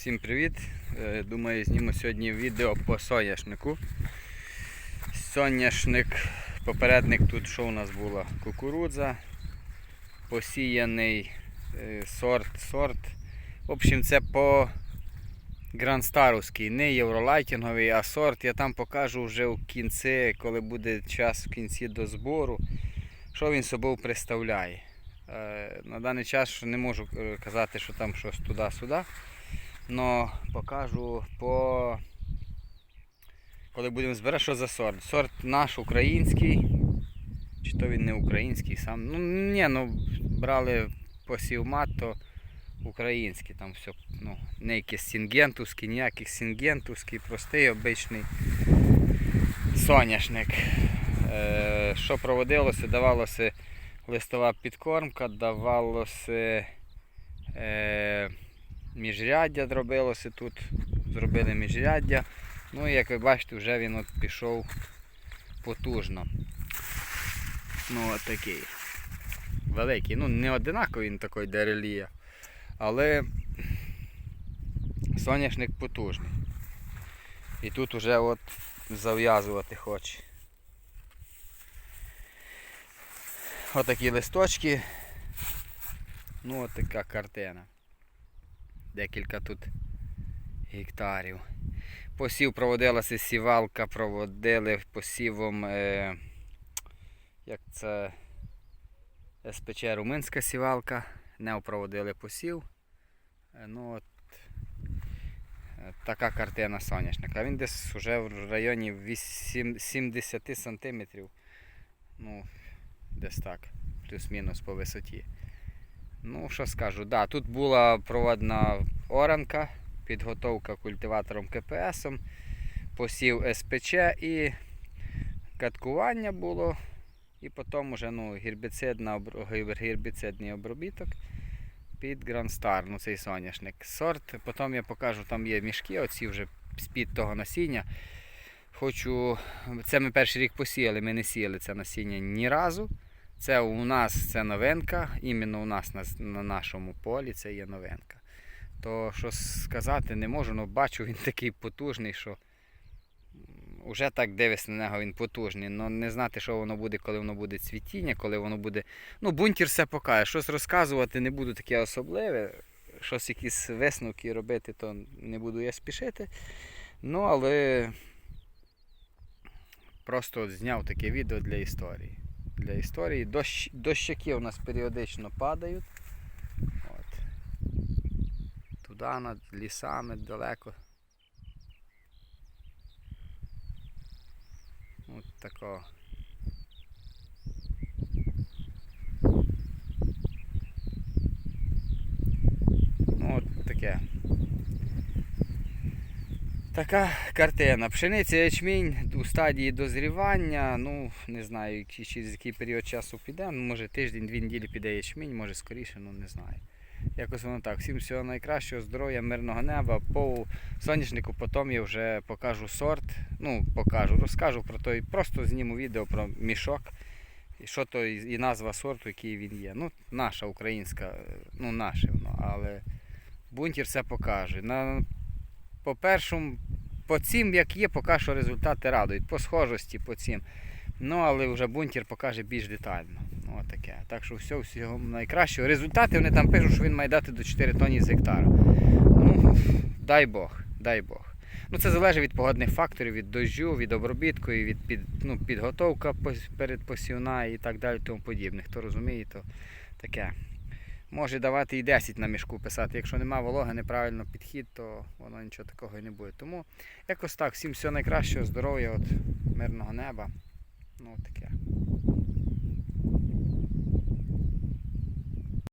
Всім привіт! Е, Думаю, зніму сьогодні відео по соняшнику. Соняшник, попередник тут що у нас була? Кукурудза, посіяний е, сорт, сорт. В общем, це по грандстарівський, не євролайтінговий, а сорт. Я там покажу вже в кінці, коли буде час в кінці до збору, що він собою представляє. Е, На даний час не можу казати, що там щось туди-сюди. Но покажу по. Коли будемо збирати, що за сорт. Сорт наш український. Чи то він не український сам. Ну ні, ну брали посівмат, то український. Там все, ну, не якийсь сінгентовський, ніяких сінгентовський, простий обичний соняшник. Е, що проводилося? Давалося листова підкормка, давалося. Е, міжряддя зробилося тут. Зробили міжряддя. Ну і як ви бачите, вже він от пішов потужно. Ну от такий. Великий. Ну не одинаковий він такий дерелія. Але соняшник потужний. І тут вже от зав'язувати хоче. Отакі листочки. Ну от така картина декілька тут гектарів. Посів проводилася сівалка, проводили посівом, е, як це СПЧ Руминська сівалка, не проводили посів. Е, ну, от, е, така картина соняшника. Він десь вже в районі 8, 70 сантиметрів. Ну, десь так, плюс-мінус по висоті. Ну, що скажу, да, тут була проводна оранка, підготовка культиватором КПС, посів СПЧ і каткування було. І потім вже ну, гербіцидна, гербіцидний обробіток під Грандстар, ну цей соняшник. Сорт, потім я покажу, там є мішки, оці вже з-під того насіння. Хочу, це ми перший рік посіяли, ми не сіяли це насіння ні разу. Це у нас це новинка, іменно у нас на, на нашому полі це є новинка. То що сказати не можу, але бачу він такий потужний, що вже так дивишся на нього, він потужний. але не знати, що воно буде, коли воно буде цвітіння, коли воно буде. Ну, бунтір все покаже. Щось розказувати не буду таке особливе. Щось якісь висновки робити, то не буду я спішити. Ну, але просто зняв таке відео для історії для історії. Дощ, дощаки у нас періодично падають. От. Туди над лісами далеко. От такого. Ну, от таке. Така картина. Пшениця ячмінь у стадії дозрівання. Ну, не знаю, через який період часу піде. Ну, може тиждень-дві неділі піде ячмінь, може скоріше, ну не знаю. Якось воно так. Всім всього найкращого, здоров'я, мирного неба. По соняшнику потім я вже покажу сорт. Ну, покажу, розкажу про той. Просто зніму відео про мішок. І що то і назва сорту, який він є. Ну, наша українська, ну наше воно, але бунтір все покаже. На по першому, по цим, як є, поки що результати радують. По схожості, по цим. Ну, але вже бунтір покаже більш детально. Ну, таке. Так що все, всього найкращого. Результати вони там пишуть, що він має дати до 4 тонні з гектара. Ну, дай Бог, дай Бог. Ну, це залежить від погодних факторів, від дощу, від обробітку, від під, ну, підготовка перед посівна і так далі, тому подібне. Хто розуміє, то таке. Може давати і 10 на мішку писати. Якщо нема вологи, неправильно підхід, то воно нічого такого і не буде. Тому якось так, всім всього найкращого, здоров'я, от, мирного неба. Ну, таке.